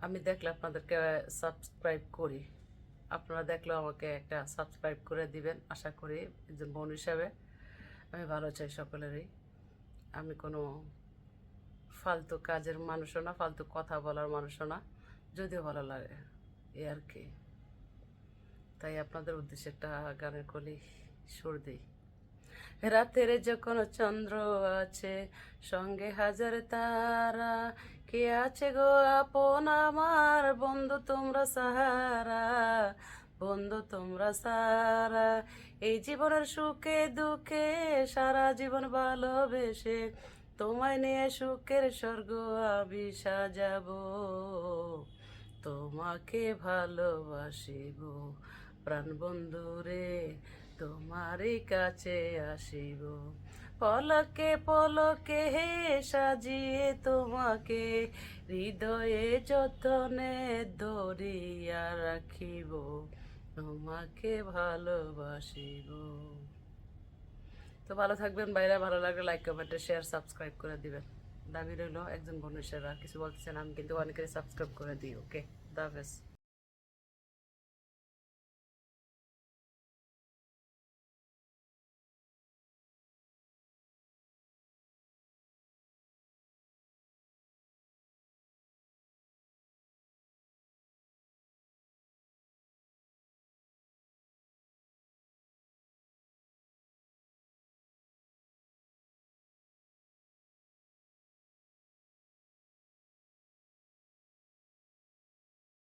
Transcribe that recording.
আমি দেখলে আপনাদেরকে সাবস্ক্রাইব করি। আপনারা দেখলেও আমাকে একটা সাবস্ক্রাইব করে দিবেন, আশা করি একজন বোন হিসাবে। আমি ভালো চাই সকলেরই। আমি কোনো ফালতু কাজের মানুষও না, ফালতু কথা বলার মানুষও না, যদিও ভালো লাগে এ আর কি। তাই আপনাদের উদ্দেশ্যে একটা গানের কলি সুর দিই। রাতের যখন চন্দ্র আছে, সঙ্গে হাজার তারা। কে আছে গো আপন আমার? বন্ধু তোমরা সাহারা, বন্ধু তোমরা সারা এই জীবনের সুখে দুঃখে সারা জীবন ভালোবেসে তোমায় নিয়ে সুখের স্বর্গ আমি সাজাবো। তোমাকে ভালোবাসিব প্রাণ বন্ধু রে। তোমারই কাছে আসিব। পলকে পলকে হে সাজিয়ে তোমাকে, হৃদয়ে যতনে ধরিয়া রাখিব, তোমাকে ভালোবাসিব। তো ভালো থাকবেন বাইরে, ভালো লাগলে লাইক কমেন্টে শেয়ার সাবস্ক্রাইব করে দিবেন। দাবি রইল, একজন বোনের সেরা কিছু বলতেছেন আমি কিন্তু অনেকেরই সাবস্ক্রাইব করে দিই ওকে দাফেজ